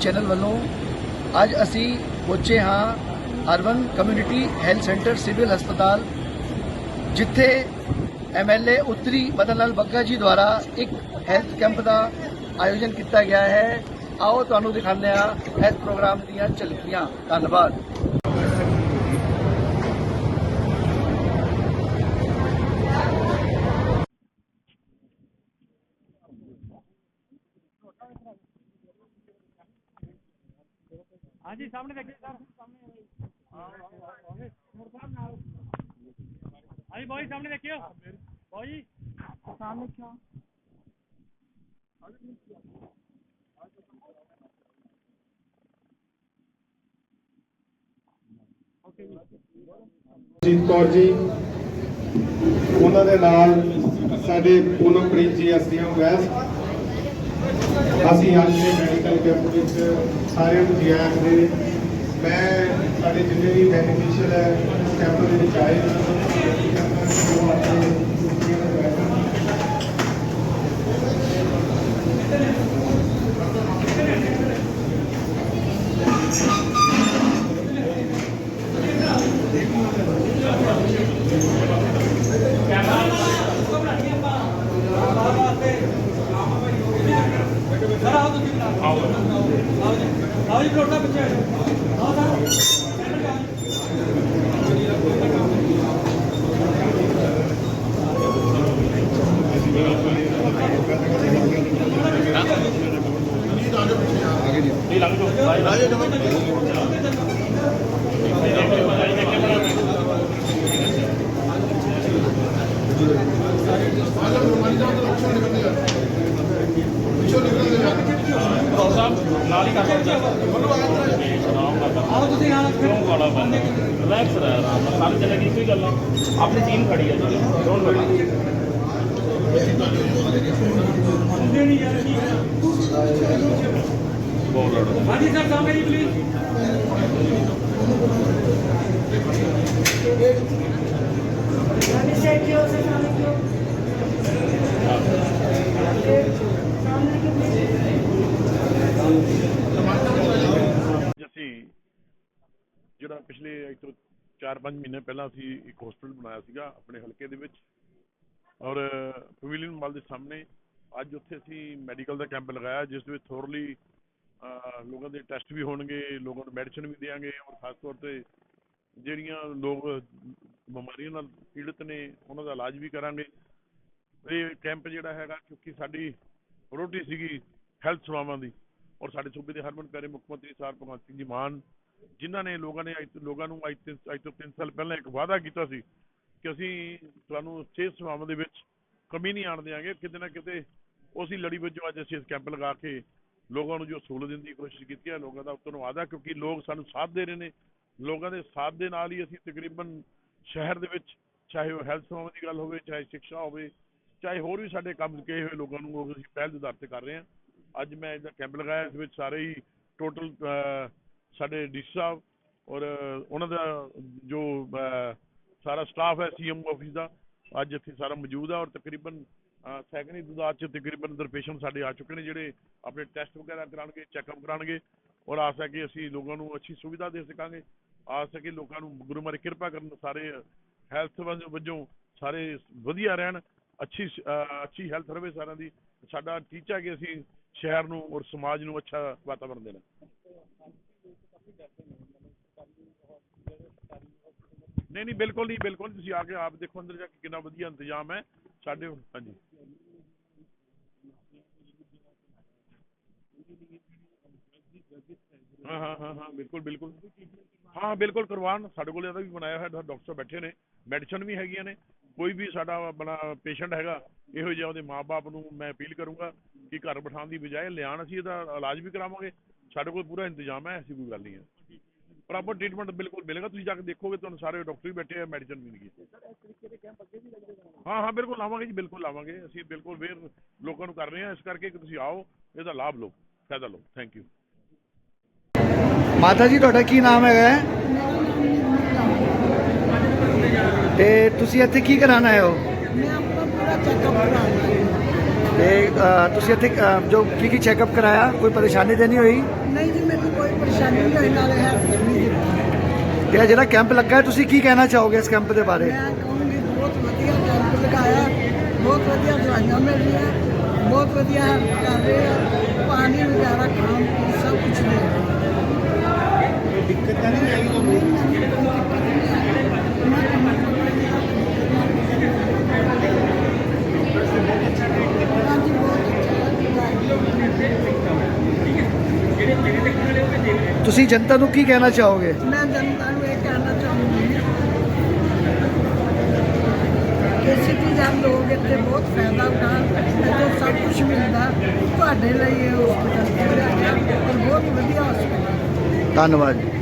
Channel ਵੱਲੋਂ ਅੱਜ ਅਸੀਂ ਪਹੁੰਚੇ ਹਾਂ urban community health centre civil ਹਸਪਤਾਲ, ਜਿੱਥੇ ਐਮਐਲਏ ਉੱਤਰੀ ਮਦਨ ਲਾਲ ਬੱਗਾ ਜੀ ਦੁਆਰਾ ਇੱਕ ਹੈਲਥ ਕੈਂਪ ਦਾ ਆਯੋਜਨ ਕੀਤਾ ਗਿਆ ਹੈ। ਆਓ ਤੁਹਾਨੂੰ ਦਿਖਾਉਂਦੇ ਹਾਂ ਹੈਲਥ ਪ੍ਰੋਗਰਾਮ ਦੀਆਂ ਝਲਕੀਆਂ। ਧੰਨਵਾਦ। ਹਾਂਜੀ, ਸਾਹਮਣੇ ਦੇਖਿਓ ਸਰ। ਸਾਹਮਣੇ ਹਾਂਜੀ, ਬੋਈ, ਸਾਹਮਣੇ ਦੇਖਿਓ। ਬੋਈ। ਸਾਹਮਣੇ ਕਿਉਂ ਜੀਤ ਕੌਰ ਜੀ, ਉਹਨਾਂ ਦੇ ਨਾਲ ਸਾਡੇ ਪੂਨਮਪ੍ਰੀਤ ਜੀ ਐਸਡੀਐਮ ਵੈਸਟ ਅਸੀਂ ਅੱਜ ਦੇ ਮੈਡੀਕਲ ਕੈਂਪ ਵਿੱਚ ਸਾਰਿਆਂ ਨੂੰ ਜੀ ਆਇਆਂ ਦੇ ਮੈਂ ਸਾਡੇ ਜਿੰਨੇ ਵੀ ਬੈਨੀਫੀਸ਼ੀਅਲ ਹੈ ਕੈਂਪ ਦੇ ਵਿੱਚ ਆਏ ਉਹਨਾਂ ਨੂੰ ਆਪਣੇ ਕੁਰਸੀਆਂ ਤੇ ਬੈਠਣ ਆਓ ਜੀ ਪਲੋਟਾ ਪਿੱਛੇ ਆਓ ਸਰ ਆਓ ਤੁਸੀਂ ਆਓ ਕਿਉਂ ਵਾਲਾ ਬੰਦਾ ਰਿਲੈਕਸ ਰਹਿ ਆਰਾਮ ਨਾਲ ਸਾਰੇ ਚਲੇ ਗਈ ਕੋਈ ਗੱਲ ਨਹੀਂ ਆਪਣੀ ਟੀਮ ਖੜੀ ਹੈ ਜੀ ਡੋਂਟ ਵਰੀ ਹੁੰਦੇ ਨਹੀਂ ਯਾਰ ਕੀ ਹੈ ਬਹੁਤ ਲੜੋ ਹਾਂਜੀ ਸਰ ਸਾਹਮਣੇ ਜੀ ਪਲੀਜ਼ ਅੱਜ ਅਸੀਂ ਜਿਹੜਾ ਪਿਛਲੇ ਅੱਜ ਤੋਂ 4-5 ਮਹੀਨੇ ਪਹਿਲਾਂ ਅਸੀਂ ਇੱਕ ਹਸਪੀਟਲ ਬਣਾਇਆ ਸੀਗਾ ਆਪਣੇ ਹਲਕੇ ਦੇ ਵਿੱਚ। ਔਰ ਪਵੇਲੀਅਨ ਮਾਲ ਦੇ ਸਾਹਮਣੇ ਅੱਜ ਉੱਥੇ ਅਸੀਂ ਮੈਡੀਕਲ ਦਾ ਕੈਂਪ ਲਗਾਇਆ ਜਿਸ ਦੇ ਵਿੱਚ ਥੋਰਲੀ ਲੋਕਾਂ ਦੇ ਟੈਸਟ ਵੀ ਹੋਣਗੇ, ਲੋਕਾਂ ਨੂੰ ਮੈਡੀਸਨ ਵੀ ਦਿਆਂਗੇ ਔਰ ਖਾਸ ਤੌਰ ਤੇ ਜਿਹੜੀਆਂ ਲੋਕ ਬਿਮਾਰੀਆਂ ਨਾਲ ਪੀੜਤ ਨੇ, ਉਹਨਾਂ ਦਾ ਇਲਾਜ ਵੀ ਕਰਾਂਗੇ। ਇਹ ਕੈਂਪ ਜਿਹੜਾ ਹੈਗਾ, ਕਿਉਂਕਿ ਸਾਡੀ ਰੋਟੀ ਸੀਗੀ ਹੈਲਥ ਸੇਵਾਵਾਂ ਦੀ ਔਰ ਸਾਡੇ ਸੂਬੇ ਦੇ ਹਰਮਨ ਪਿਆਰੇ ਮੁੱਖ ਮੰਤਰੀ ਸਾਹਿਬ ਭਗਵੰਤ ਸਿੰਘ ਜੀ ਮਾਨ, ਜਿਨ੍ਹਾਂ ਨੇ ਲੋਕਾਂ ਨੇ ਲੋਕਾਂ ਨੂੰ ਅੱਜ ਤਿੰਨ- ਅੱਜ ਤੋਂ 3 ਸਾਲ ਪਹਿਲਾਂ ਇੱਕ ਵਾਅਦਾ ਕੀਤਾ ਸੀ ਕਿ ਅਸੀਂ ਤੁਹਾਨੂੰ ਸਿਹਤ ਸੇਵਾਵਾਂ ਦੇ ਵਿੱਚ ਕਮੀ ਨਹੀਂ ਆਣ ਦਿਆਂਗੇ, ਕਿਤੇ ਨਾ ਕਿਤੇ ਉਸੇ ਲੜੀ ਵਜੋਂ ਅੱਜ ਅਸੀਂ ਇਸ ਕੈਂਪ ਲਗਾ ਕੇ ਲੋਕਾਂ ਨੂੰ ਜੋ ਸਹੂਲਤ ਦੇਣ ਦੀ ਕੋਸ਼ਿਸ਼ ਕੀਤੀ ਹੈ, ਲੋਕਾਂ ਦਾ ਉੱਤੋਂ ਵਾਅਦਾ, ਕਿਉਂਕਿ ਲੋਕ ਸਾਨੂੰ ਸਾਥ ਦੇ ਰਹੇ ਨੇ, ਲੋਕਾਂ ਦੇ ਸਾਥ ਦੇ ਨਾਲ ਹੀ ਅਸੀਂ ਤਕਰੀਬਨ ਸ਼ਹਿਰ ਦੇ ਵਿੱਚ ਚਾਹੇ ਉਹ ਹੈਲਥ ਸੇਵਾਵਾਂ ਦੀ ਗੱਲ ਹੋਵੇ, ਚਾਹੇ ਸਿੱਖਿਆ ਹੋਵੇ, ਚਾਹੇ ਹੋਰ ਵੀ ਸਾਡੇ ਕੰਮ ਕਹੇ ਹੋਏ ਲੋਕਾਂ ਨੂੰ, ਉਹ ਅਸੀਂ ਪਹਿਲ ਦੇ ਆਧਾਰ ਤੇ ਕਰ ਰਹੇ ਹਾਂ। ਅੱਜ ਮੈਂ ਇਹਦਾ ਕੈਂਪ ਲਗਾਇਆ, ਇਸ ਵਿੱਚ ਸਾਰੇ ਹੀ ਟੋਟਲ ਸਾਡੇ ਡੀ ਸਾਹਿਬ ਔਰ ਉਹਨਾਂ ਦਾ ਜੋ ਸਾਰਾ ਸਟਾਫ ਹੈ ਸੀਐਮ ਆਫਿਸ ਦਾ, ਅੱਜ ਇੱਥੇ ਸਾਰਾ ਮੌਜੂਦ ਹੈ ਔਰ ਤਕਰੀਬਨ ਸੈਕੰਡਰੀ ਦੁਦਾਰ ਚ ਤਕਰੀਬਨ ਦਰ ਪੇਸ਼ੈਂਟ ਸਾਡੇ ਆ ਚੁੱਕੇ ਨੇ ਜਿਹੜੇ ਆਪਣੇ ਟੈਸਟ ਵਗੈਰਾ ਕਰਾਉਣਗੇ ਚੈੱਕਅਪ ਕਰਾਉਣਗੇ। ਔਰ ਆਸ ਹੈ ਕਿ ਅਸੀਂ ਲੋਕਾਂ ਨੂੰ ਅੱਛੀ ਸੁਵਿਧਾ ਦੇ ਸਕਾਂਗੇ। ਆਸ ਹੈ ਕਿ ਲੋਕਾਂ ਨੂੰ ਗੁਰੂ ਮਾਰੀ ਕਿਰਪਾ ਕਰਨ ਸਾਰੇ ਹੈਲਥ ਵਜੋਂ ਸਾਰੇ ਵਧੀਆ ਰਹਿਣ, ਅੱਛੀ ਅੱਛੀ ਹੈਲਥ ਰਵੇ ਸਾਰਿਆਂ ਦੀ। ਸਾਡਾ ਟੀਚਾ ਕਿ ਅਸੀਂ ਸ਼ਹਿਰ ਨੂੰ ਔਰ ਸਮਾਜ ਨੂੰ ਅੱਛਾ ਵਾਤਾਵਰਣ ਦੇਣਾ। ਨਹੀਂ ਨਹੀਂ, ਬਿਲਕੁਲ ਨਹੀਂ, ਬਿਲਕੁਲ ਤੁਸੀਂ ਆ ਕੇ ਆਪ ਦੇਖੋ ਅੰਦਰ ਜਾ ਕੇ ਕਿੰਨਾ ਵਧੀਆ ਇੰਤਜ਼ਾਮ ਹੈ। ਸਾਡੇ ਹਾਂਜੀ। ਹਾਂ ਹਾਂ ਹਾਂ ਹਾਂ, ਬਿਲਕੁਲ ਬਿਲਕੁਲ। ਹਾਂ, ਬਿਲਕੁਲ ਕਰਵਾਉਣ। ਸਾਡੇ ਕੋਲ ਇਹਦਾ ਵੀ ਬਣਾਇਆ ਹੋਇਆ ਡਾਕਟਰ ਬੈਠੇ ਨੇ। ਮੈਡੀਸਨ ਵੀ ਹੈਗੀਆਂ ਨੇ। ਕੋਈ ਵੀ ਸਾਡਾ ਆਪਣਾ ਪੇਸ਼ੈਂਟ ਹੈਗਾ, ਇਹੋ ਜਿਹਾ ਉਹਦੇ ਮਾਪੇ ਨੂੰ ਮੈਂ ਅਪੀਲ ਕਰੂੰਗਾ ਕਿ ਘਰ ਬਿਠਾਉਣ ਦੀ ਬਜਾਏ ਲਿਆਉਣ, ਅਸੀਂ ਇਹਦਾ ਇਲਾਜ ਵੀ ਕਰਾਵਾਂਗੇ। ਸਾਡੇ ਕੋਲ ਪੂਰਾ ਇੰਤਜ਼ਾਮ ਹੈ, ਐਸੀ ਕੋਈ ਗੱਲ ਨਹੀਂ ਹੈ। ਪ੍ਰੋਪਰ ਟ੍ਰੀਟਮੈਂਟ ਬਿਲਕੁਲ ਮਿਲੇਗਾ ਤੁਸੀਂ ਜਾ ਕੇ ਦੇਖੋਗੇ ਤੁਹਾਨੂੰ ਸਾਰੇ ਡਾਕਟਰ ਵੀ ਬੈਠੇ ਆ ਮੈਡੀਸਨ ਵੀ ਨਹੀਂ ਹਾਂ ਹਾਂ ਬਿਲਕੁਲ ਲਾਵਾਂਗੇ ਜੀ ਬਿਲਕੁਲ ਲਾਵਾਂਗੇ। ਅਸੀਂ ਬਿਲਕੁਲ ਵੇਰ ਲੋਕਾਂ ਨੂੰ ਕਰ ਰਹੇ ਹਾਂ ਇਸ ਕਰਕੇ ਕਿ ਤੁਸੀਂ ਆਓ ਇਹਦਾ ਲਾਭ ਲਓ ਫਾਇਦਾ ਲਓ। ਥੈਂਕ ਯੂ ਮਾਤਾ ਜੀ ਤੁਹਾਡਾ ਕੀ ਨਾਮ ਹੈਗਾ ਤੇ ਤੁਸੀਂ ਇੱਥੇ ਕੀ ਕਰਾਣਾ ਹੈ? ਹੋ। ਚੈੱਕਅਪ ਤੇ ਤੁਸੀਂ ਇੱਥੇ ਜੋ ਕੀ ਕੀ ਚੈੱਕਅਪ ਕਰਾਇਆ? ਕੋਈ ਪਰੇਸ਼ਾਨੀ ਤੇ ਨਹੀਂ ਹੋਈ? ਨਹੀਂ ਜੀ ਮੈਨੂੰ ਕੋਈ ਪਰੇਸ਼ਾਨੀ ਨਹੀਂ ਹੋਈ ਨਾਲੇ ਹੈ ਤੇ ਇਹ ਜਿਹੜਾ ਕੈਂਪ ਲੱਗਾ ਹੈ, ਤੁਸੀਂ ਕੀ ਕਹਿਣਾ ਚਾਹੋਗੇ ਇਸ ਕੈਂਪ ਦੇ ਬਾਰੇ? ਮੈਂ ਕਹੂੰਗੀ ਬਹੁਤ ਵਧੀਆ ਕੈਂਪ ਲਗਾਇਆ ਬਹੁਤ ਵਧੀਆ ਦਵਾਈਆਂ ਮਿਲ ਰਹੀਆਂ ਬਹੁਤ ਵਧੀਆ ਹੈਲਪ ਕਰ ਰਹੇ ਆ ਪਾਣੀ ਵਗੈਰਾ ਖਾਣ ਪੀਣ ਸਭ ਕੁਝ ਦੇ ਰਹੇ। ਦਿੱਕਤ ਤਾਂ ਨਹੀਂ ਆਈ ਹਾਂਜੀ ਬਹੁਤ ਅੱਛਾ ਤੁਸੀਂ ਜਨਤਾ ਨੂੰ ਕੀ ਕਹਿਣਾ ਚਾਹੋਗੇ? ਮੈਂ ਜਨਤਾ ਨੂੰ ਇਹ ਕਹਿਣਾ ਚਾਹੂੰਗੀ ਕਿ ਸਿਟੀਜ਼ਨ ਲੋਕ ਇੱਥੇ ਬਹੁਤ ਫਾਇਦਾ ਉਠਾਉਣ ਇੱਥੇ ਸਭ ਕੁਝ ਮਿਲਦਾ ਤੁਹਾਡੇ ਲਈ ਇਹ ਹਸਪਤਾਲ ਬਹੁਤ ਵਧੀਆ ਹਸਪਤਾਲ ਧੰਨਵਾਦ ਜੀ।